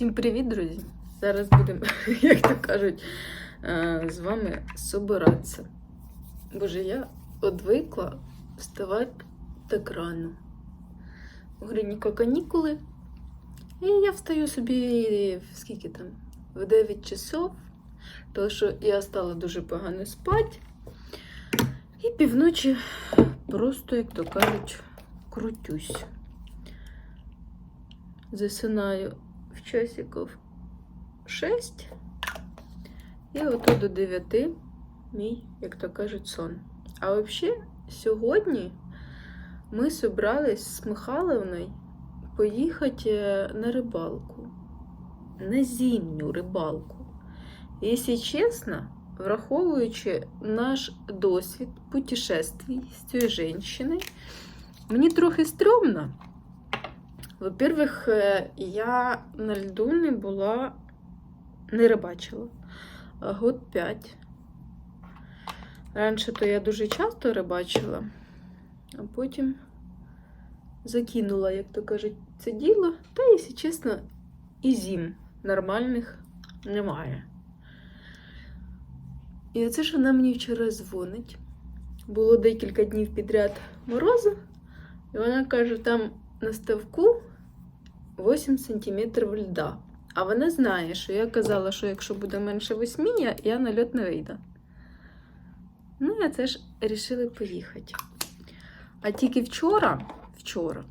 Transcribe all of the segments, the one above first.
Всім привіт, друзі! Зараз будемо, як то кажуть, е, з вами собиратися. Боже, я одвикла вставати так рано. Гриніка канікули. І я встаю собі в скільки там? В 9 часов, тому що я стала дуже погано спати. І півночі просто, як то кажуть, крутюсь. Засинаю часиків 6. І ото до 9 мій, як то кажуть, сон. А взагалі, сьогодні ми зібрались з Михайловною поїхати е, на рибалку. На зимню рибалку. Якщо чесно, враховуючи наш досвід путешествий з цією жінкою, мені трохи стрьомно. Во-первых, е, я на льду не була, не рибачила год 5. Раніше то я дуже часто рибачила, а потім закинула, як то кажуть, це діло. Та, якщо чесно, і зім нормальних немає. І оце ж вона мені вчора дзвонить. Було декілька днів підряд морозу, і вона каже, там на ставку 8 сантиметрів льда. А вона знає, що я казала, що якщо буде менше 8, я, я на льот не вийду. Ну, і це ж рішили поїхати. А тільки вчора, вчора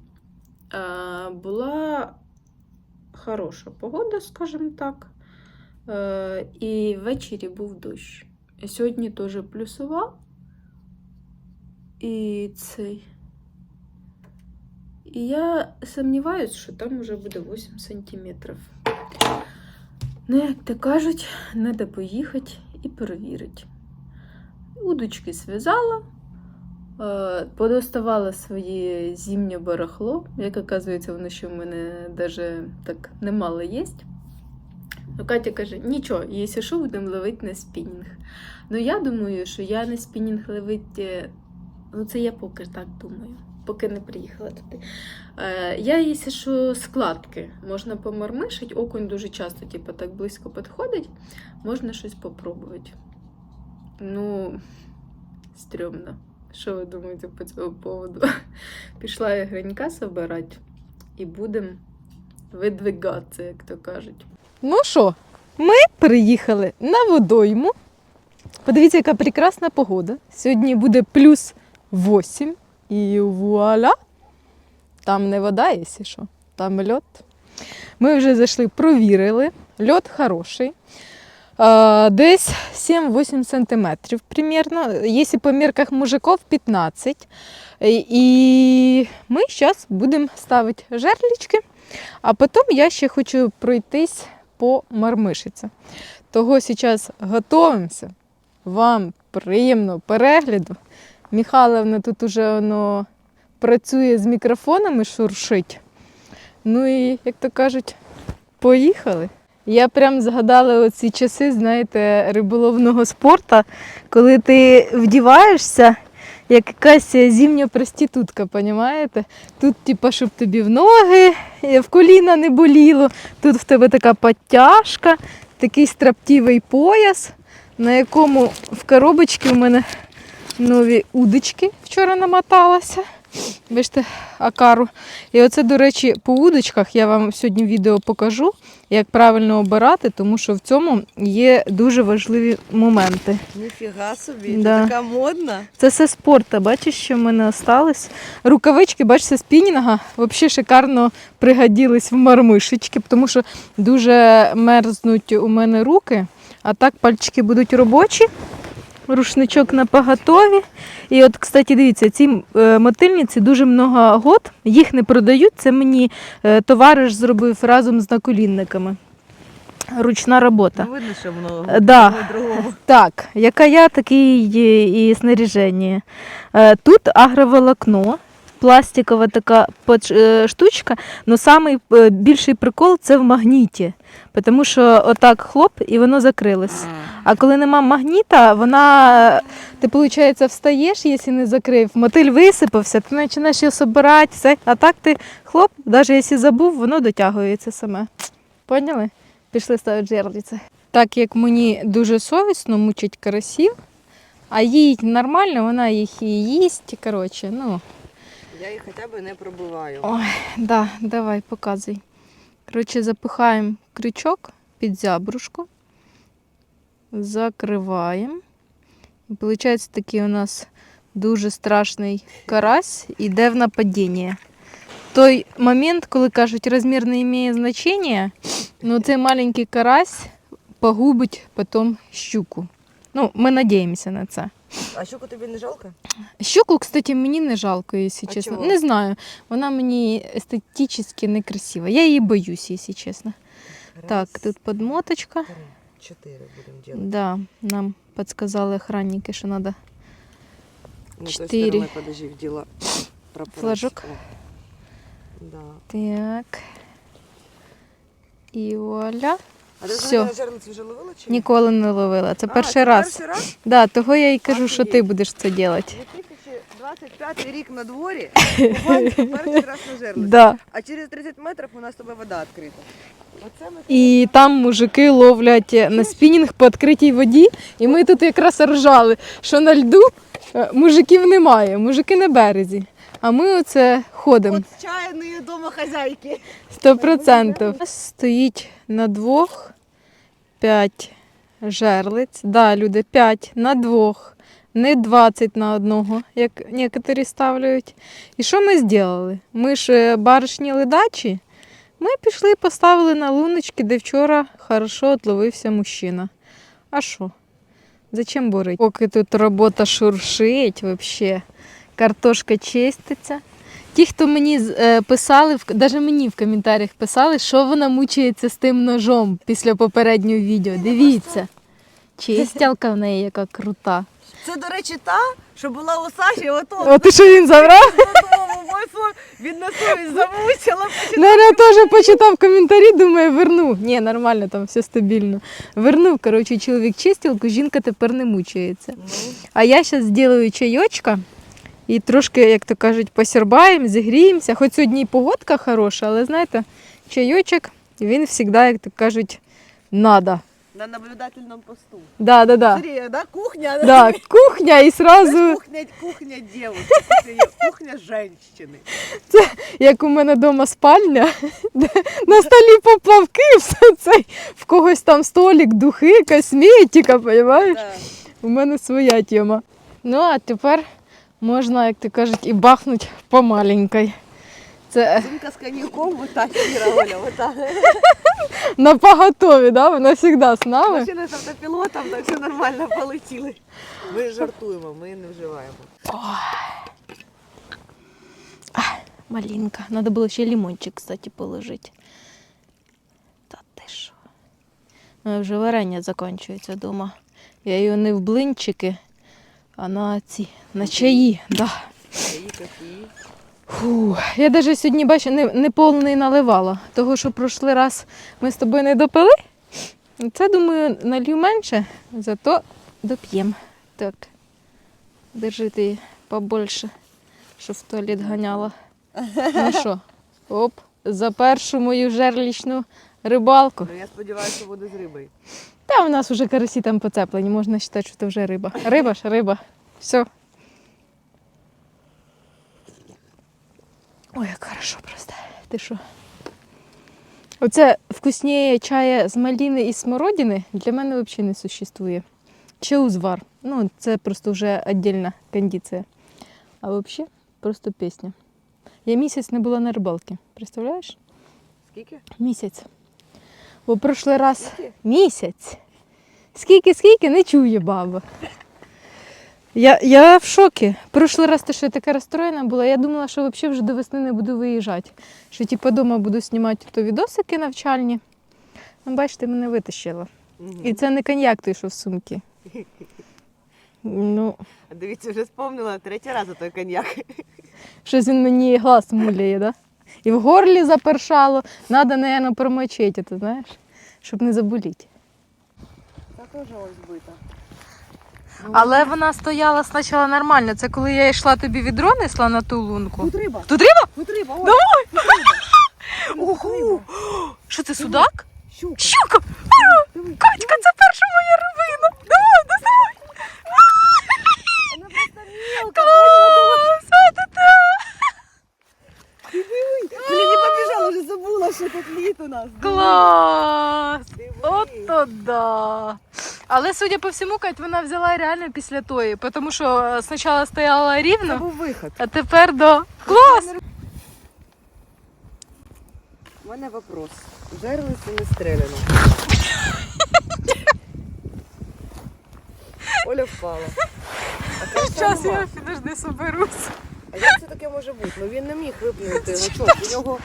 е, була хороша погода, скажімо так. Е, і ввечері був дощ. Сьогодні теж плюсова. І цей. І я сумніваюся, що там вже буде 8 сантиметрів. Ну, як то кажуть, треба поїхати і перевірити. Удочки зв'язала, е, подоставала своє зимнє барахло. Як оказується, воно ще в мене навіть так немало є. Ну, Катя каже, нічого, якщо що, будемо ловити на спінінг. Ну, я думаю, що я на спінінг ловити, ну це я поки так думаю, поки не приїхала туди. Е, я, якщо що, складки можна помармишити, окунь дуже часто, типу, так близько підходить, можна щось попробувати. Ну, стрьомно. Що ви думаєте по цьому поводу? Пішла я гринька собирати і будемо видвигатися, як то кажуть. Ну що, ми приїхали на водойму. Подивіться, яка прекрасна погода. Сьогодні буде плюс 8. І вуаля! Там не вода, якщо що, там льот. Ми вже зайшли, провірили. Льот хороший. Десь 7-8 сантиметрів примерно. Якщо по мірках мужиків 15. І- І ми зараз будемо ставити жерлічки, а потім я ще хочу пройтись по мармишиці. Того зараз готуємося. Вам приємного перегляду. Михайловна тут уже воно працює з мікрофонами, шуршить. Ну і, як то кажуть, поїхали. Я прям згадала оці часи, знаєте, риболовного спорту, коли ти вдіваєшся, як якась зимня проститутка, понімаєте? Тут, типа, щоб тобі в ноги, е, в коліна не боліло, тут в тебе така підтяжка, такий строптівий пояс, на якому в коробочці у мене нові удочки вчора намоталася. Бачите, акару. І оце, до речі, по удочках я вам сьогодні відео покажу, як правильно обирати, тому що в цьому є дуже важливі моменти. Ніфіга собі, Да. ти така модна. Це все спорта. Бачиш, що в мене осталось. Рукавички, бачите, спінінга взагалі шикарно пригодились в мармишечки, тому що дуже мерзнуть у мене руки, а так пальчики будуть робочі. Рушничок на поготові. І от, кстати, дивіться, ці е, мотильниці дуже много год, їх не продають. Це мені е, товариш зробив разом з наколінниками. Ручна робота. Ну, видно, що воно Е, да. другого. Так, яка я, такі і, снаряження. Тут агроволокно, пластикова така е, штучка, але самий е, більший прикол це в магніті. Тому що отак хлоп і воно закрилось. А коли нема магніта, вона, ти, виходить, встаєш, якщо не закрив, мотиль висипався, ти починаєш його собирати, все. а так ти хлоп, навіть якщо забув, воно дотягується саме. Поняли? Пішли ставити жерлиці. Так як мені дуже совісно мучить карасів, а їй нормально, вона їх і їсть. Коротше, ну, Я їх хоча б не пробиваю. Ой, да, давай, показуй. Коротше, запихаємо крючок під зябрушку, закриваємо. І виходить, такий у нас дуже страшний карась іде в нападіння. Той момент, коли кажуть, розмір не має значення, ну цей маленький карась погубить потім щуку. Ну, ми надіємося на це. А щуку тобі не жалко? Щуку, кстати, мені не жалко, якщо А чесно. чого? Не знаю. Вона мені естетично некрасива. Я її боюсь, якщо чесно. Так, тут подмоточка. три, чотири будемо робити. Да, нам підказали охранники, що треба. Ну, чотири. сторони, подожди, вділа прапорець. Флажок. О. Да. Так. І вуаля. А ти Всьо. взагалі на жерлиці вже ловила чи ні? Ніколи не ловила. Це А, перший це раз. Перший раз? Да, того я і кажу, що ти Офігеть. будеш це робити. 2025 рік на дворі, Кубанська перший раз на жерлиці. Да. А через 30 метрів у нас з тобою вода відкрита. Оце ми І там мужики ловлять на спінінг по відкритій воді. І ми тут якраз ржали, що на льду е, мужиків немає, мужики на березі. А ми оце ходимо. Отчаянные домохозяйки. Сто процентів. Стоїть на двох п'ять жерлиць. Да, люди, п'ять на двох. Не 20 на одного, як некоторі ставляють. І що ми зробили? Ми ж е, баришні ледачі. Ми пішли і поставили на луночки, де вчора хорошо отловився мужчина. А що? Зачем бороть? Поки тут робота шуршить взагалі, картошка чиститься. Ті, хто мені е, писали, навіть мені в коментарях писали, що вона мучається з тим ножом після попереднього відео. Дивіться. Чистялка в неї яка крута. Це, до речі, та, що була у Саші, ото О, ти що він забрав? він на совість замучила. Наверное, теж почитав коментарі, думаю, верну. Ні, нормально, там все стабільно. Вернув, коротше, чоловік чистілку, жінка тепер не мучається. А я зараз зроблю чайочка і трошки, як то кажуть, посірбаємо, зігріємося. Хоч сьогодні і погодка хороша, але знаєте, чайочок, він завжди, як то кажуть, надо. На наблюдательному посту. Да, да, да. Смотри, да, кухня. Да, кухня і сразу, Кухня, кухня девушки, є кухня женщини. Це як у мене вдома спальня, де на столі поплавки, все це, в когось там столик, духи, косметика, розумієш? Да. У мене своя тема. Ну, а тепер можна, як то кажуть, і бахнути по маленькій. Це Сумка з коньяком, вот так, Кіра, Оля, вот так. на поготові, да? вона завжди з нами. Машина з автопілотом, так все нормально полетіли. Ми жартуємо, ми не вживаємо. Малинка. Надо було ще лимончик, кстати, положити. Та ти що? Ну, вже варення закінчується вдома. Я його не в блинчики, а на ці, на чаї. Да. Фу, я навіть сьогодні бачу, не, не повний наливала. Того, що прошлий раз ми з тобою не допили. Це, думаю, налью менше, зато доп'ємо. Так. Держи ти побольше, щоб в туалет ганяла. Ну що, оп, за першу мою жерлічну рибалку. Ну я сподіваюся, що буде з рибою. Та у нас вже карасі там поцеплені, можна вважати, що це вже риба. Риба ж риба. Все. Ой, як хорошо просто. Ти що? Оце вкусніє чая з маліни і смородини для мене взагалі не существує. Чи узвар. Ну, це просто вже віддільна кондиція. А взагалі просто пісня. Я місяць не була на рибалці. Представляєш? Скільки? Місяць. Бо прошлий раз місяць. Скільки, скільки, не чує баба. Я, я в шокі. Прошлий раз те, що я така розстроєна була, я думала, що взагалі вже до весни не буду виїжджати. Що типу вдома буду знімати то відосики навчальні. Ну, бачите, мене витащило. І це не коньяк той, що в сумці. Ну, Дивіться, вже спомнила третій раз той коньяк. щось він мені глаз муляє, да? І в горлі запершало. Надо, напевно, промочити, ти знаєш, щоб не заболіти. Та теж ось бита. Але вона стояла спочатку нормально. Це коли я йшла тобі відро несла на ту лунку. Тут риба. Тут риба? Тут риба. Ой. Давай. Ого! Що це судак? щука. Щука! Диви, Катька, це перша моя рибина! Давай, доставай! Вона просто мелка. Клас! Це та! Блін, не побіжала, вже забула, що тут літ у нас. Клас! Диви. Ото да! Але судя по всьому, Кать, вона взяла реально після тої, тому що е, спочатку стояла Це рівно, був виход. а тепер до. Клас! У мене вопрос. Жерлиці не стріляно. Оля впала. А Зараз я підожди соберусь. А як це таке може бути? Ну він не міг виплюнути гачок. У нього.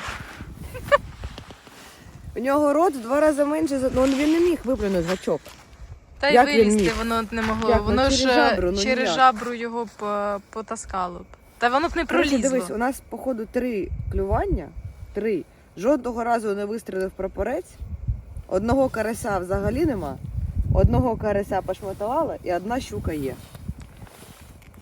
У нього рот в два рази менше, ну він не міг виплюнути гачок. Та й Як він вилізти міг? воно не могло. Як? Ну, Воно через ж е, жабру, ну, через ніяк. жабру його б потаскало б. Та воно б не Коротше, пролізло. дивись, у нас, походу, три клювання. Три. Жодного разу не вистрілив прапорець. Одного карася взагалі нема. Одного карася пошматувала і одна щука є.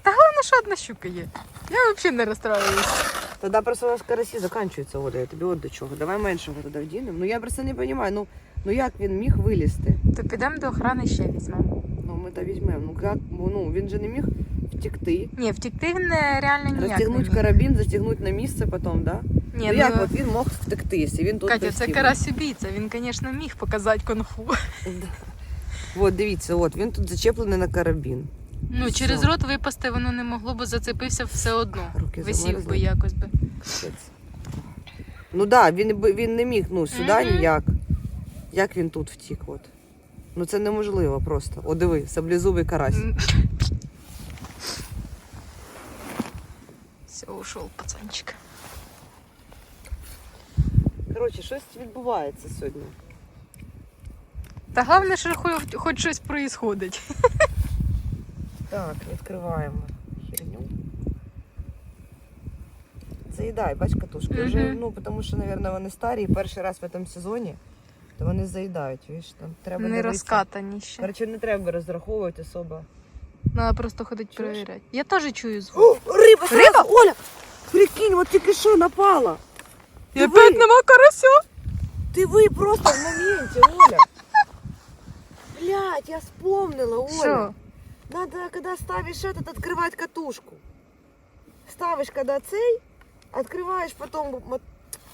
Головне, що одна щука є. Я взагалі не розстраююсь. Тоді просто у нас карасі закінчуються, Оля, я тобі от до чого. Давай меншого тоді вдінемо. Ну я просто не розумію, ну, ну як він міг вилізти? То підемо до охорони ще візьмемо. Ну ми то візьмемо. Ну як, ну він же не міг втекти. Ні, втекти він е, реально ніяк не Розтягнути міг. карабін, застягнути на місце потім, да? Ні, ну як от він мог втекти, якщо він тут Катя, це карась убійця. Він, звісно, міг показати конфу. От дивіться, от він тут зачеплений на карабін. Ну, Все. через рот випасти воно не могло, бо зацепився все одно. Руки Висів би якось би. Капець. Ну так, да, він, би- він не міг, ну сюди Мгм. ніяк. Як він тут втік? От. Ну це неможливо просто. О, диви, саблезубий карась. Все, ушов пацанчик. Коротше, щось відбувається сьогодні. Та головне, що хоч, хоч щось проїсходить. Так, відкриваємо херню. Заїдай, бач катушки. Вже, ну, тому що, мабуть, вони старі, і перший раз в цьому сезоні, то вони заїдають. Видиш, там треба Не дивитися. розкатані ще. Коротше, не треба розраховувати особо. Треба просто ходити Чуєш? перевіряти. Я теж чую звук. О, риба! Риба! Оля! Прикинь, от тільки що напала. І Диви, опять нема карася. диви просто в моменті, Оля. Блядь, я вспомнила, Оля. Що? Надо, когда ставишь этот, открывать катушку. Ставишь, когда цей, открываешь потом... мо-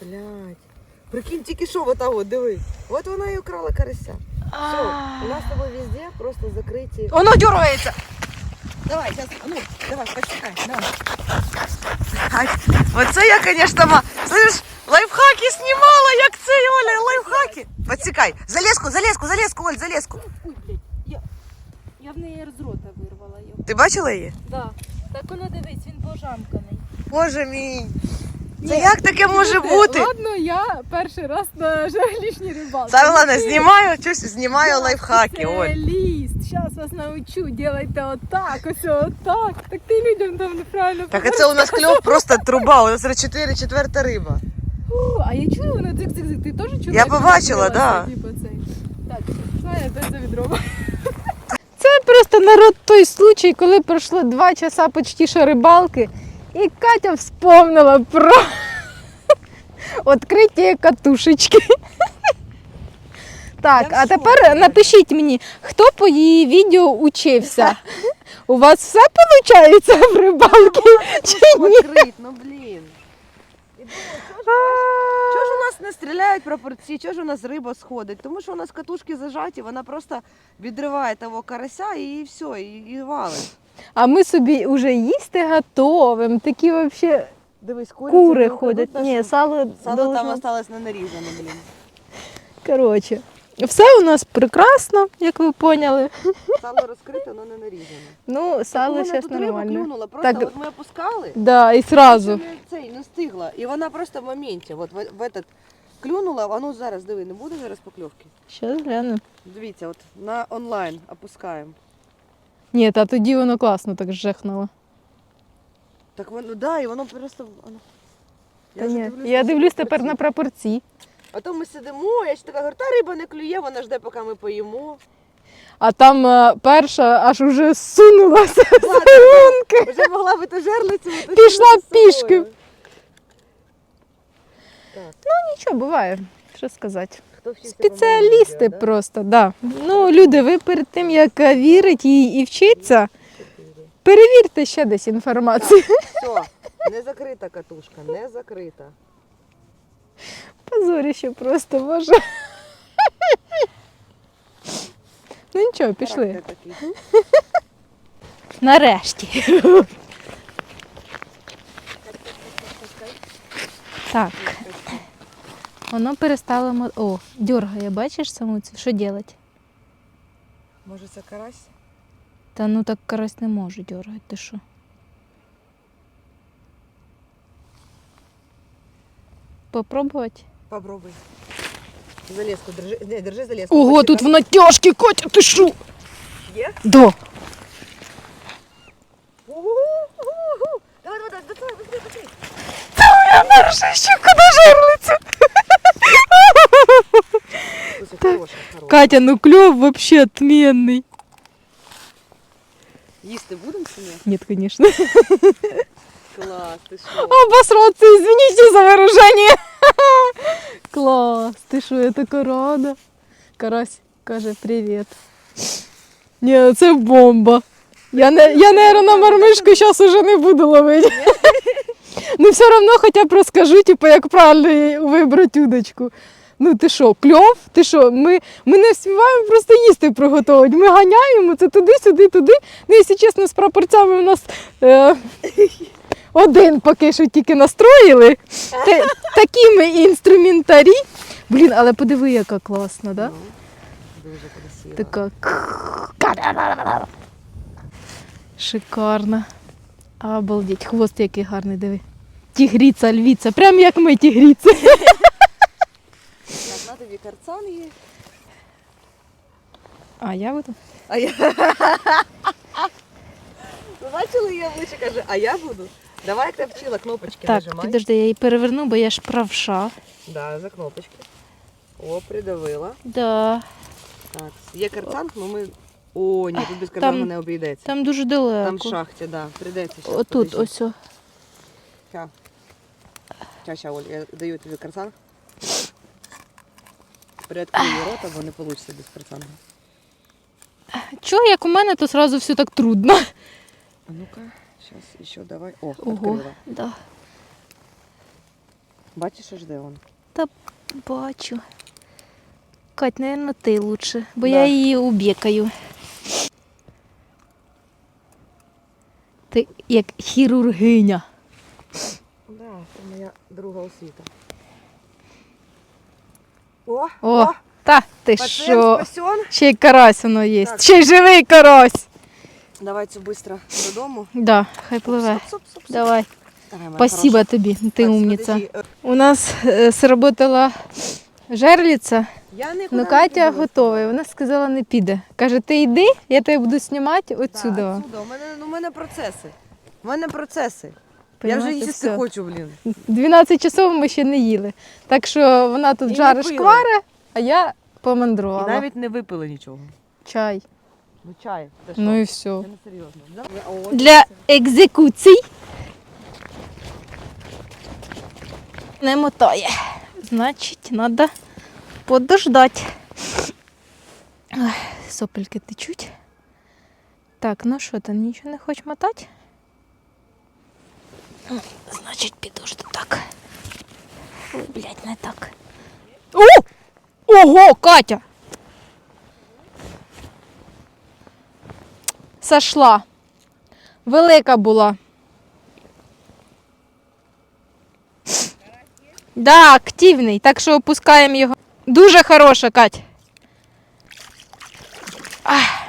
Блядь. Прикинь, тільки що вот того, диви. От вона і украла карася. Все, у нас тобой везде просто закриті. Воно дергається. Давай, сейчас, ну, давай, почекай, давай. Ай, Оце я, конечно, ма... Слышь, лайфхаки знімала, як це, Оля, лайфхаки. Подсікай, залезку, залезку, залезку, Оль, залезку. Ой, блядь, я, я в неї з рота вирвала його. Ти бачила її? Да. Так воно дивись, він пожамканий. Боже мій. Це Ні, як таке може бути? Ладно, я перший раз на жерлішній рибалці. Саме головне, знімаю, щось знімаю лайфхаки, Оль. Спеціаліст. Зараз вас научу, делайте отак, ось отак. Так ти людям там неправильно Так а це у нас кльов просто труба, у нас вже 4 четверта риба. Фу, А я чую, воно дзик-дзик-дзик. Ти теж чуєш? Я побачила, да. Так, знаю, я опять за відро. Це просто народ той случай, коли пройшло два часа почти що рибалки, і Катя вспомнила про відкриття катушечки. Так, а тепер напишіть мені, хто по її відео учився. У вас все виходить в рибалки чи ні? Ну блін. Чого ж у нас не стріляють прапорці, чого ж у нас риба сходить? Тому що у нас катушки зажаті, вона просто відриває того карася і все, і, і валить. А ми собі вже їсти готовим. Такі взагалі Дивись, кури, кури ходять. Ні, сало, Сало там должно- осталось не нарізане, блін. Коротше, все у нас прекрасно, як ви поняли. Сало розкрите, але не нарізане. Ну, сало Вона зараз тут риба нормально. клюнула, просто Так. от ми опускали. Да, і Ще не цей не встигла. І вона просто в моменті, от в, в этот клюнула, а ну зараз диви, не буде зараз покльовки. Щас гляну. Дивіться, от на онлайн опускаємо. Ні, та тоді воно класно так жехнуло. Так воно, да, і воно просто. Воно... Та вже ні. дивлюсь Я на дивлюсь ці тепер на прапорці. А то ми сидимо, я ще така говорю, та риба не клює, вона жде, поки ми поїмо. А там е, перша аж уже сунулася в Ладно. Вже могла би то жерлицю. Пішла з собою. пішки. Так. Нічого, буває. Що сказати. Спеціалісти просто, да. Ну, люди, ви перед тим, як е, вірить і, і вчиться, перевірте ще десь інформацію. Все, не закрита катушка, не закрита. Позоріще просто, боже. Ну нічого, пішли. Нарешті. Так. Воно перестало. мо- О, дергає, бачиш саму цю? Що робити? Може це карась? Та ну так карась не може дергати, ти що? Попробувати? Попробуй. Залезку, держи. Не, держи залезку. Ого, тут в натяжки, Котя, ти що? Є? Да. Угу-гу-гу-гу. Давай, давай, давай, давай, быстрее, быстрее. Наша ще куди жерлиця. Слушай, хороша, хороша. Катя, ну кльов вообще отменный. Їсти будемо чи ні? Нет, конечно. Клас, ти що? Обосраться, извините за выражение. Класс, ты что, я така рада. Карась каже привіт. Ні, це бомба. Я, не, я наверное, на мармишку зараз уже не буду ловити. Ну, все равно хоча б розкажу, типу, як правильно їй вибрати удочку. Ну ти що, кльов? Ти що? Ми, ми не встигаємо просто їсти приготувати. Ми ганяємо це туди, сюди, туди. Ну, якщо чесно, з прапорцями у нас е, один поки що тільки настроїли. Та, такі ми інструментарі. Блін, але подиви, яка класна, да? Дуже красиво. Така. Шикарна. Обалдеть, хвост який гарний, диви. Тігріця, львіця, прям як ми тігріці. Так, на тобі карцан є. А я буду. А я... Ви бачили, я обличчя каже, а я буду? Давай, як ти вчила, кнопочки Так, нажимай. підожди, я її переверну, бо я ж правша. Да, за кнопочки. О, придавила. Да. Так, є карцан, ну ми... О, ні, тут без карцану не обійдеться. Там дуже далеко. Там в шахті, да, прийдеться. щас, Отут, ось. Ща, ща, Оль, я даю тобі карцан. Приоткрию рота, бо не вийде без карцану. Чого, як у мене, то зразу все так трудно. А ну-ка, сейчас еще давай. О, Ого, открыла. да. Бачиш, аж де он? Бачу. Кать, наверное, ти лучше, бо Да. я її убікаю. Ти як хірургиня. Да, це моя друга освіта. О, О, та ти пацієнт що? спасен. Ще й карась воно є. Так. Ще й живий карась. Давай цю швидко додому. Да, хай пливе. Стоп, стоп, стоп, стоп. Давай. Давай, моя Спасибо хороша. тобі, ти Так, умниця. подожди, е, У нас е, сработала жерлиця, Я ну Катя готова. і Вона сказала, не піде. Каже, ти йди, я тебе буду знімати отсюди. Да, отсюда. У мене, ну, у мене процеси. У мене процеси. Я вже їсти хочу, блін. 12 часов ми ще не їли. Так що вона тут І не пили. шквари, а я І помандрувала. навіть не випили нічого. Чай. Ну чай, це що? Ну і все. Це не серйозно. Для екзекуцій не мотає. Значить, треба подождати. Ой, Сопельки течуть. Так, ну що ти, нічого не хочеш мотати? Значить, підожду так. Ой, блядь, не так. О! Ого, Катя! Сошла. Велика була. Да, активний, так що опускаємо його. Дуже хороша, Кать. Ах.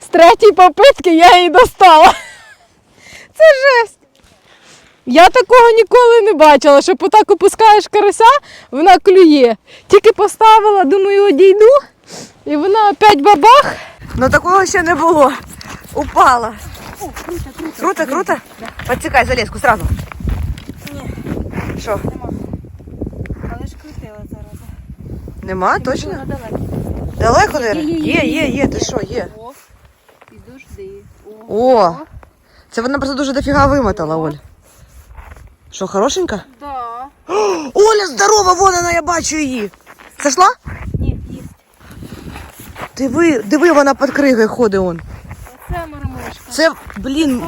З третьої попитки я її достала. Це жесть. Я такого ніколи не бачила, що отак опускаєш карася, вона клює. Тільки поставила, думаю, одійду, і вона опять бабах. Ну такого ще не було. Упала. Круто, круто? Подсекай залезку сразу. Ні. Що? Але ж крутила зараз. Нема, точно? Далеко. Далеко не? Є, є, є, ти що, є. О, підожди. О, це вона просто дуже дофіга вимотала, Оль. Що, хорошенька? Да. Оля, здорова, вон вона, я бачу її. Зайшла? Ні, є. Диви, диви, вона під кригою ходить он. Це мармошка. Це, блін.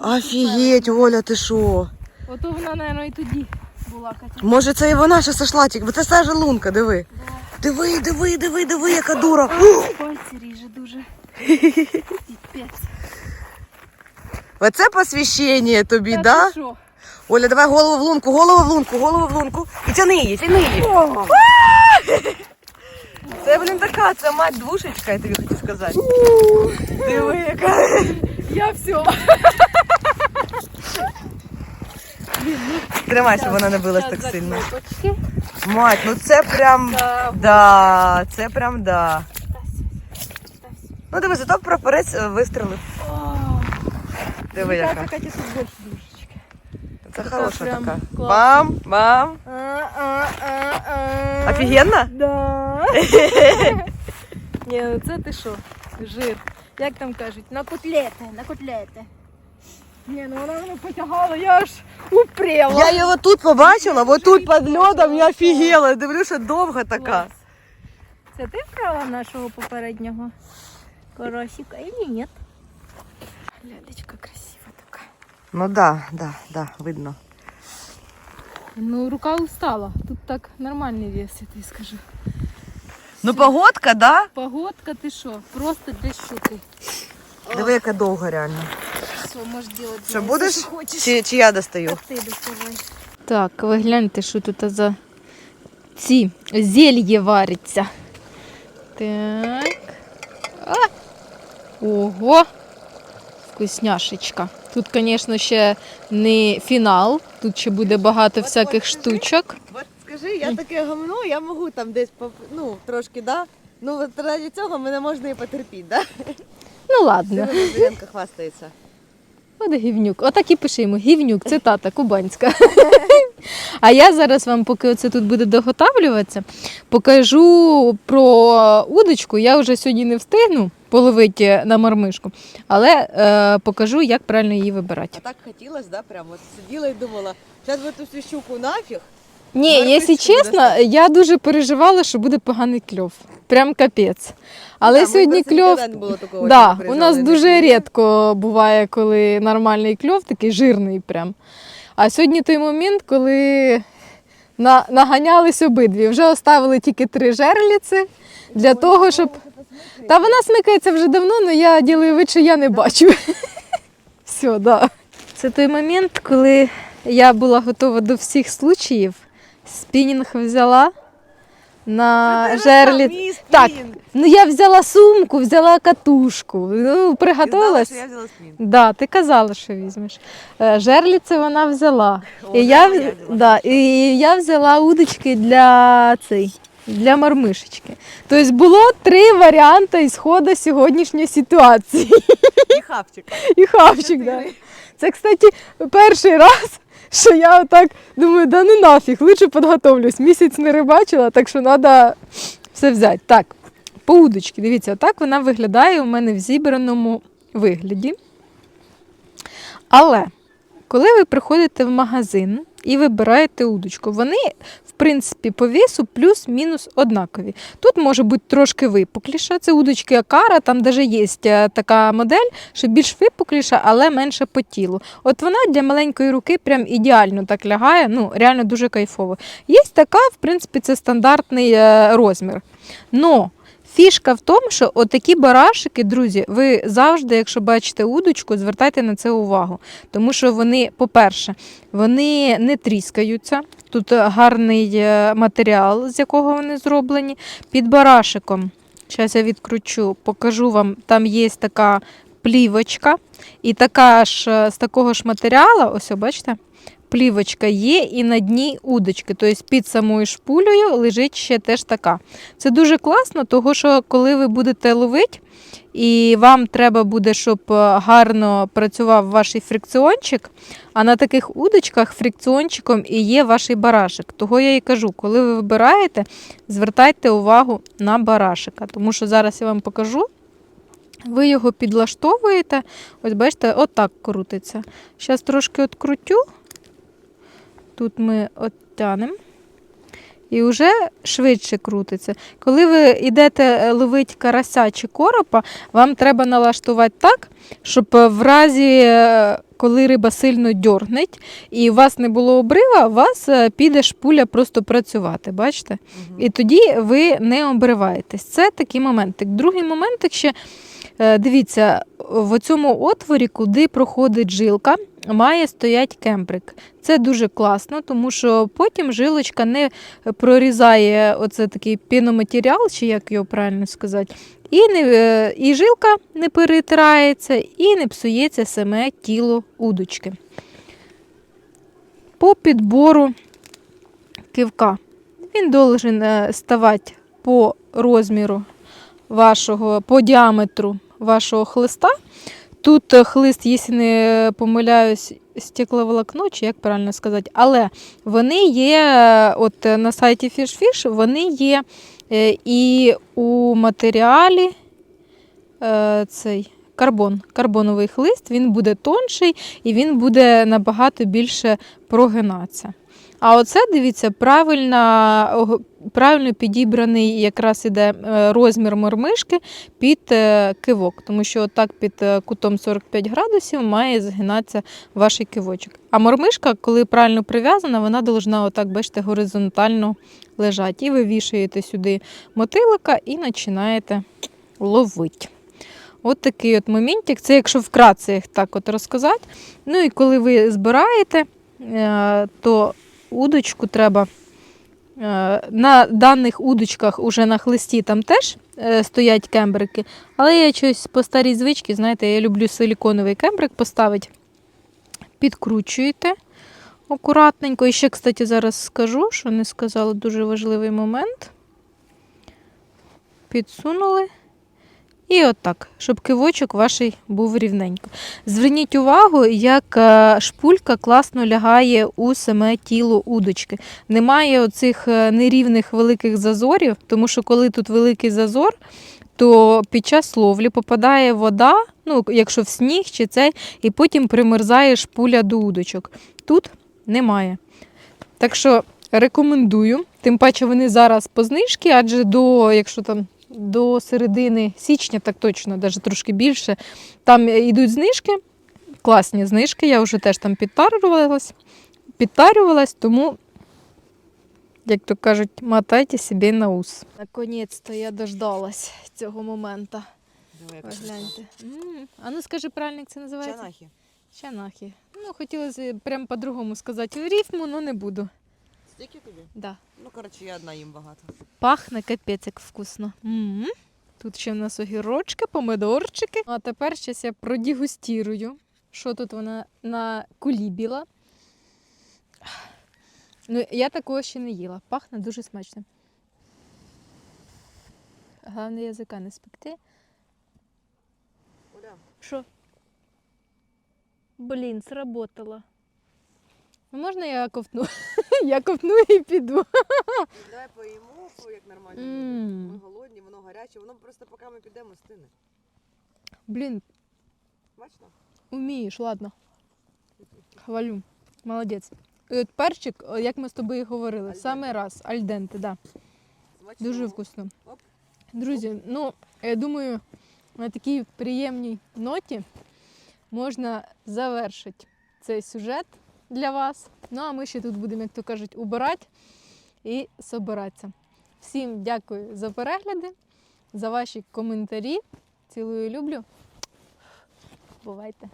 Офігеть, Оля, ти що? Ото вона, мабуть, і тоді була Катя. Може, це і вона ще сошла тільки, бо це стара лунка, диви. Диви, диви, диви, диви, яка дура. Пальці ріже дуже. Піпець. Оце посвящення тобі, Та да? що? Оля, давай голову в лунку, голову в лунку, голову в лунку. І тяни її, тяни її. Це, блін, така, це мать двушечка, я тобі хочу сказати. Диви, яка. Я все. Тримай, щоб вона не билась так сильно. Мать, ну це прям. Да, це прям да. Ну диви, зато прапорець е, вистрелив. О, Диви, така яка. Катя тут більше душечки. Це така хороша прям така. класна. Бам, бам. Офігенно? Да. Ні, ну це ти що? Жир. Як там кажуть? На котлети, на котлети. Ні, ну вона мене потягала, я аж упрела. Я його тут побачила, бо тут під льодом я офігела. Дивлюся, довга така. Клас. Це ти вкрала нашого попереднього карасика или ні? Лялечка красива така. Ну да, да, да, видно. Ну, рука устала. Тут так нормальний вес, я тобі скажу. Ну погодка, да? Погодка, ти що? Просто для щуки. Диви, яка довга реально. Все, можеш робити. Що будеш? Чи, чи я достаю? Так ти доставай. Так, ви гляньте, що тут за ці зельє вариться. Так. А! Ого! Вкусняшечка. Тут, звісно, ще не фінал. Тут ще буде багато всяких штучок. От скажи, я таке гамно, я можу там десь ну, трошки, да? Ну, от раді цього мене можна і потерпіти, да? Ну ладно. Зеленка хвастається. От гівнюк. Отак і пиши йому. Гівнюк, це тата кубанська. А я зараз вам, поки оце тут буде доготавлюватися, покажу про удочку. Я вже сьогодні не встигну половити на мармишку, але е, покажу, як правильно її вибирати. А так хотілося, да, прям от сиділа і думала, зараз би всю щуку нафіг. Ні, якщо чесно, я дуже переживала, що буде поганий кльов. Прям капець. Але Да, сьогодні кльов. було такого, Да, у нас дуже рідко буває, коли нормальний кльов, такий жирний прям. А сьогодні той момент, коли на, наганялись обидві. Вже оставили тільки три жерліці для того, щоб. Та вона смикається вже давно, але я ділаю вид, що я не бачу. Все, да. Це той момент, коли я була готова до всіх случаїв. Спінінг взяла на мій Так. Ну я взяла сумку, взяла катушку. Ну, Ти приготувалась. знала, що я взяла спінінг. Да, ти казала, що візьмеш. Е, Жерліці вона взяла. О, І я, я взяла. да, і я взяла удочки для цей. Для мармишечки. Тобто було три варіанти ісходу сьогоднішньої ситуації. І хавчик. І хавчик, да. Це, кстати, перший раз, що я отак думаю, да ну нафіг, лучше підготовлюсь. Місяць не рибачила, так що треба все взяти. Так, по удочці, дивіться, отак вона виглядає у мене в зібраному вигляді. Але коли ви приходите в магазин і вибираєте удочку, вони, в принципі, по весу плюс-мінус однакові. Тут може бути трошки випукліша. Це удочки Акара, там навіть є е, така модель, що більш випукліша, але менше по тілу. От вона для маленької руки прям ідеально так лягає, ну реально дуже кайфово. Є така, в принципі, це стандартний е, розмір. Но Фішка в тому, що отакі барашики, друзі, ви завжди, якщо бачите удочку, звертайте на це увагу. Тому що вони, по-перше, вони не тріскаються. Тут гарний е, матеріал, з якого вони зроблені. Під барашиком, зараз я відкручу, покажу вам, там є така плівочка. І така ж е, з такого ж матеріалу, ось бачите, плівочка є і на дні удочки. Тобто під самою шпулею лежить ще теж така. Це дуже класно, тому що коли ви будете ловити, і вам треба буде, щоб е, гарно працював ваш фрикціончик, а на таких удочках фрикціончиком і є ваш барашек. Того я і кажу, коли ви вибираєте, звертайте увагу на барашика, тому що зараз я вам покажу. Ви його підлаштовуєте, ось бачите, отак крутиться. Зараз трошки открутю. Тут ми оттянемо. і вже швидше крутиться. Коли ви йдете ловити карася чи коропа, вам треба налаштувати так, щоб е, в разі, е, коли риба сильно дьоргнеть і у вас не було обрива, у вас е, піде шпуля просто працювати. Бачите? І тоді ви не обриваєтесь. Це такий моментик. Другий моментик ще. е, Дивіться, в цьому отворі, куди проходить жилка, має стоять кембрик. Це дуже класно, тому що потім жилочка не прорізає оце такий піноматеріал, чи як його правильно сказати, і, не, е, і жилка не перетирається, і не псується саме тіло удочки. По підбору кивка. Він должен е, ставати по розміру вашого, по діаметру вашого хлиста. Тут е, хлист, якщо не помиляюсь, стекловолокно, чи як правильно сказати, але вони є е, от е, на сайті FishFish, вони є і у матеріалі цей карбон, карбоновий хлист, він буде тонший і він буде набагато більше прогинатися. А оце, дивіться, правильно, ого- правильно підібраний якраз іде е, розмір мормишки під е, кивок, тому що отак під е, кутом 45 градусів має згинатися ваш кивочок. А мормишка, коли правильно прив'язана, вона должна отак, бачите, горизонтально лежати. І ви вішаєте сюди мотилика і починаєте ловити. От такий от моментик. Це якщо вкратце їх так от розказати. Ну і коли ви збираєте, то удочку треба. Е, На даних удочках уже на хлисті там теж е, стоять кембрики, але я щось по старій звичці, знаєте, я люблю силіконовий кембрик поставити. Підкручуєте акуратненько. І ще, кстати, зараз скажу, що не сказала дуже важливий момент. Підсунули. І отак, щоб кивочок ваш був рівненько. Зверніть увагу, як е, шпулька класно лягає у саме тіло удочки. Немає оцих е, нерівних великих зазорів, тому що коли тут великий зазор, то під час ловлі попадає вода, ну, якщо в сніг чи цей, і потім примерзає шпуля до удочок. Тут немає. Так що рекомендую. Тим паче вони зараз по знижці, адже до, якщо там до середини січня, так точно, навіть трошки більше, там йдуть знижки, класні знижки. Я вже теж там підтарювалась, підтарювалась, тому, як то кажуть, мотайте собі на ус. Наконець-то я дождалась цього моменту. Гляньте. А ну скажи правильно, як це називається? Чанахи. Чанахи. Ну, хотілося прям по-другому сказати рифму, але не буду. Стільки тобі? Да. Ну, коротше, я одна їм багато. Пахне капець як вкусно. м Тут ще в нас огірочки, помидорчики. А тепер щас я продегустірую, що тут вона накулібіла. Ну, я такого ще не їла. Пахне дуже смачно. Головне язика не спекти. Оля, Що? Блін, сработало. Ну, Можна я ковтну? я ковтну і піду. давай поїмо, як нормально. М. Ми голодні, воно гаряче, воно просто поки ми підемо стине. Блін, Бачно? Умієш, ладно. Хвалю. Молодець. І от перчик, о, як ми з тобою і говорили, Альденте. саме раз, альденте, да. Смачно. Дуже вкусно. Оп. Друзі, ну, я думаю, на такій приємній ноті можна завершити цей сюжет для вас. Ну, а ми ще тут будемо, як то кажуть, убирати і собиратися. Всім дякую за перегляди, за ваші коментарі. Цілую люблю. Бувайте!